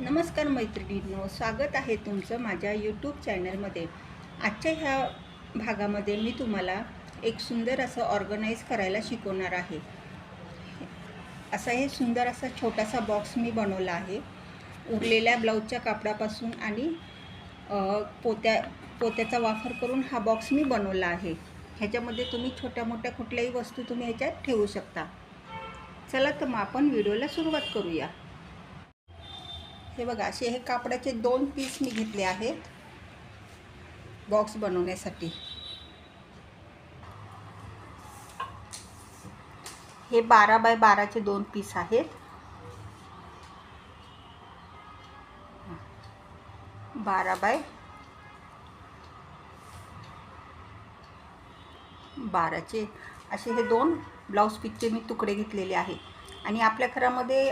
नमस्कार मैत्रिणींनो स्वागत आहे तुमचं माझ्या यूट्यूब चॅनलमध्ये आजच्या ह्या भागामध्ये मी तुम्हाला एक सुंदर असं ऑर्गनाईज करायला शिकवणार आहे. असा हे सुंदर असा छोटासा बॉक्स मी बनवला आहे. उरलेल्या ब्लाऊजच्या कापडापासून आणि पोत्या पोत्याचा वापर करून हा बॉक्स मी बनवला आहे. ह्याच्यामध्ये तुम्ही छोट्या मोठ्या कुठल्याही वस्तू तुम्ही ह्याच्यात ठेवू शकता. चला तर मग आपण व्हिडिओला सुरुवात करूया. हे बघा असे हे कापडाचे दोन पीस मी घेतले आहेत. बॉक्स बनवण्यासाठी. हे बारा बाय बाराचे दोन पीस आहेत. बारा बाय बाराचे. असे हे दोन ब्लाऊज पीसचे मी तुकडे घेतलेले आहे आणि आपल्या घरामध्ये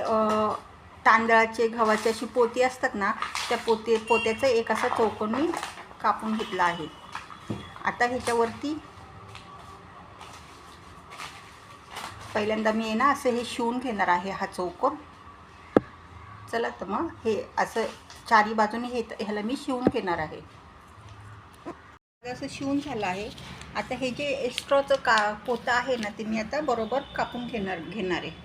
तांदळाचे गव्हाचे अशी पोती असतात ना त्या पोते पोत्याचा एक असा चौकोन मी कापून घेतला आहे. आता ह्याच्यावरती पहिल्यांदा मी आहे ना असं हे शिवून घेणार आहे हा चौकोन. चला तर मग हे असं चारी बाजूने हे ह्याला मी शिवून घेणार आहे. असं शिवून झालं आहे. आता हे जे एक्स्ट्राचं का पोतं आहे ना ते मी आता बरोबर कापून घेणार घेणार आहे.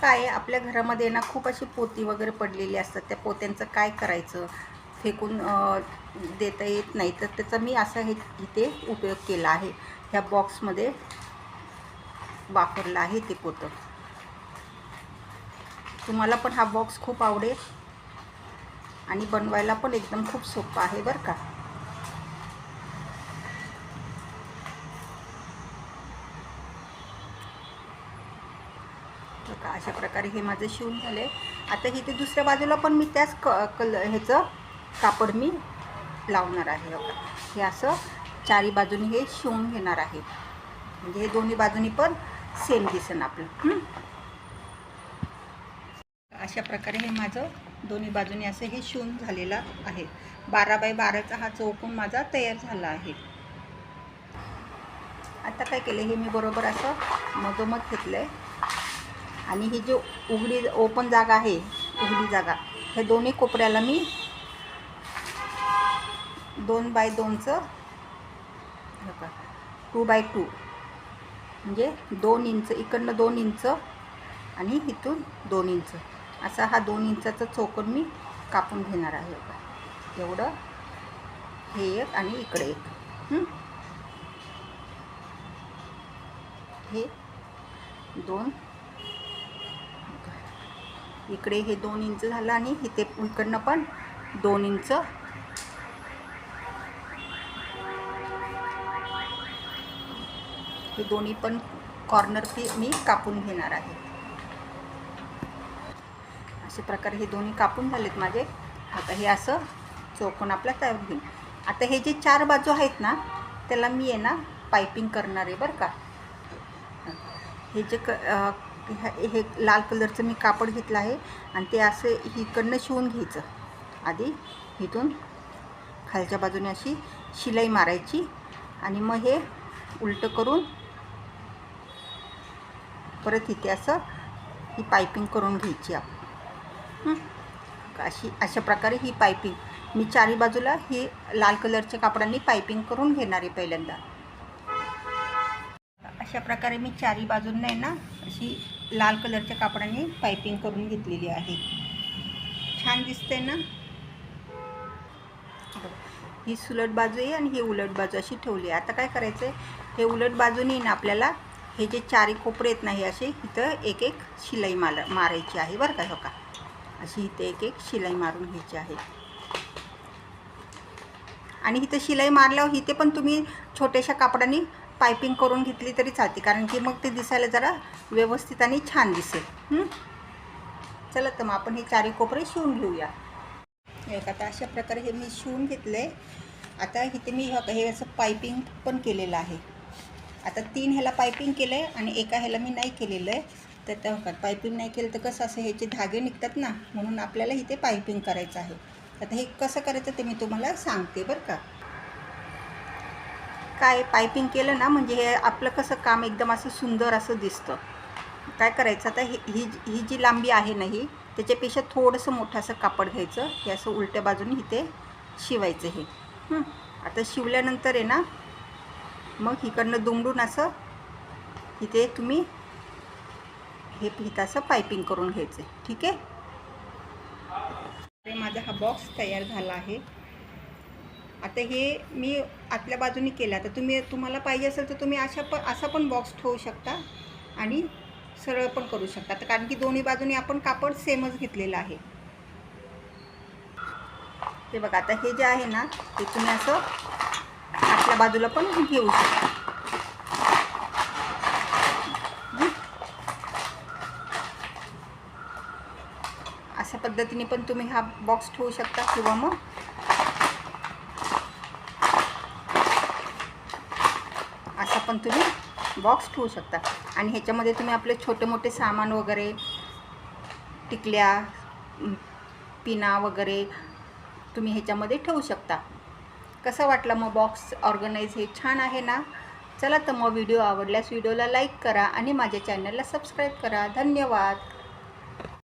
काय आपल्या घरामध्ये ना खूप अशी पोती वगैरे पडलेली असतात. त्या पोत्यांचं काय करायचं? फेकून देता येत नाही. तर त्याचा मी असा हे इथे उपयोग केला आहे. ह्या बॉक्समध्ये वापरला आहे ते पोतं. तुम्हाला पण हा बॉक्स खूप आवडेल. आणि बनवायला पण एकदम खूप सोपं आहे बरं का. बघा अशा प्रकारे हे माझं शिवून आहे आता इथे दुसऱ्या बाजूला पण मी त्याच क कल ह्याचं कापड मी लावणार आहे बघा. हे असं चारी बाजूनी हे शिवून घेणार आहे. म्हणजे हे दोन्ही बाजूनी पण सेम दिसेल आपलं. अशा प्रकारे हे माझं दोन्ही बाजूनी असं हे शिवून झालेलं आहे. बारा बाय बाराचा हा चौकून माझा तयार झाला आहे. आता काय केलं हे मी बरोबर असं मधोमध घेतलं आहे आणि ही जी उघडी ओपन जागा आहे उघडी जागा हे दोन्ही कोपऱ्याला मी दोन बाय दोनचं टू बाय टू म्हणजे दोन इंच इकडनं दोन इंच आणि इथून दोन इंच. असा हा दोन इंचाचा चौकोन मी कापून घेणार आहे. बघा एवढं हे एक आणि इकडे एक. हे दोन इकडे हे दोन इंच झालं आणि इथे इकडनं पण दोन इंच. हे दोन्ही पण कॉर्नर पी मी कापून घेणार आहे. अशा प्रकारे हे दोन्ही कापून झालेत माझे. आता हे असं चौकोन आपला तयार होईल. आता हे जे चार बाजू आहेत ना त्याला मी आहे ना पायपिंग करणार आहे बरं का. हे जे क हे हे लाल कलरचं मी कापड घेतलं आहे आणि ते असं हिकडनं शिवून घ्यायचं. आधी इथून खालच्या बाजूने अशी शिलाई मारायची आणि मग हे उलटं करून परत इथे असं ही पायपिंग करून घ्यायची आपण. अशी अशा प्रकारे ही पायपिंग मी चारी बाजूला ही लाल कलरच्या कापडांनी पायपिंग करून घेणार आहे पहिल्यांदा. अशा प्रकारे मी चारी बाजूंना आहे ना अशी लाल कलरच्या कापडाने पायपिंग करून घेतलेली आहे. छान दिसते ना? ही सुलट बाजू आहे आणि ही उलट बाजू अशी ठेवली आहे. आता काय करायचं आहे हे उलट बाजूने ना आपल्याला हे जे चारी कोपरे आहेत ना हे असे इथं एक एक शिलाई मार मारायची आहे बरं का? हो का? अशी इथे एक एक शिलाई मारून घ्यायची आहे. आणि इथं शिलाई मारल्यावर इथे पण तुम्ही छोट्याशा कापडाने पायपिंग करून घेतली तरी चालते. कारण की मग ते दिसायला जरा व्यवस्थित आणि छान दिसेल. चला तर मग आपण हे चारी कोपरे शिवून घेऊया. एक आता अशा प्रकारे हे मी शिवून घेतलं आहे आता इथे मी हे असं पायपिंग पण केलेलं आहे. आता तीन ह्याला पायपिंग केलं आहे आणि एका ह्याला मी नाही केलेलं आहे. तर त्या पायपिंग नाही केलं तर कसं असं ह्याचे धागे निघतात ना म्हणून आपल्याला इथे पायपिंग करायचं आहे. आता हे कसं करायचं ते मी तुम्हाला सांगते बरं का. काय पायपिंग केलं ना म्हणजे हे आपलं कसं काम एकदम असं सुंदर असं दिसतं. काय करायचं आता ही ही ही जी लांबी आहे ना ही त्याच्यापेक्षा थोडंसं मोठं असं कापड घ्यायचं. हे असं उलट्या बाजूने इथे शिवायचं हे. आता शिवल्यानंतर आहे ना मग इकडनं दुमडून असं इथे तुम्ही हे इथं असं पायपिंग करून घ्यायचं. ठीक आहे? माझा हा बॉक्स तयार झाला आहे. आता हे मी आतल्या बाजूनी केलं. आता तुम्ही तुम्हाला पाहिजे असेल तर तुम्ही अशा पण असा पण बॉक्स ठेवू शकता आणि सरळ पण करू शकता. तर कारण की दोन्ही बाजूनी आपण कापड सेमच घेतलेलं आहे. ते बघा आता हे जे आहे ना ते तुम्ही असं आतल्या बाजूला पण घेऊ शकता. अशा पद्धतीने पण तुम्ही हा बॉक्स ठेवू शकता किंवा मग असा पण तुम्ही बॉक्स ठेवू शकता. आणि ह्याच्यामध्ये तुम्ही आपले छोटे मोठे सामान वगैरे टिकल्या पिना वगैरे तुम्ही ह्याच्यामध्ये ठेवू शकता. कसा वाटला मग बॉक्स ऑर्गनाईज हे छान आहे ना? चला तर मग व्हिडिओ आवडल्यास व्हिडिओला लाईक करा आणि माझ्या चॅनलला सबस्क्राईब करा. धन्यवाद.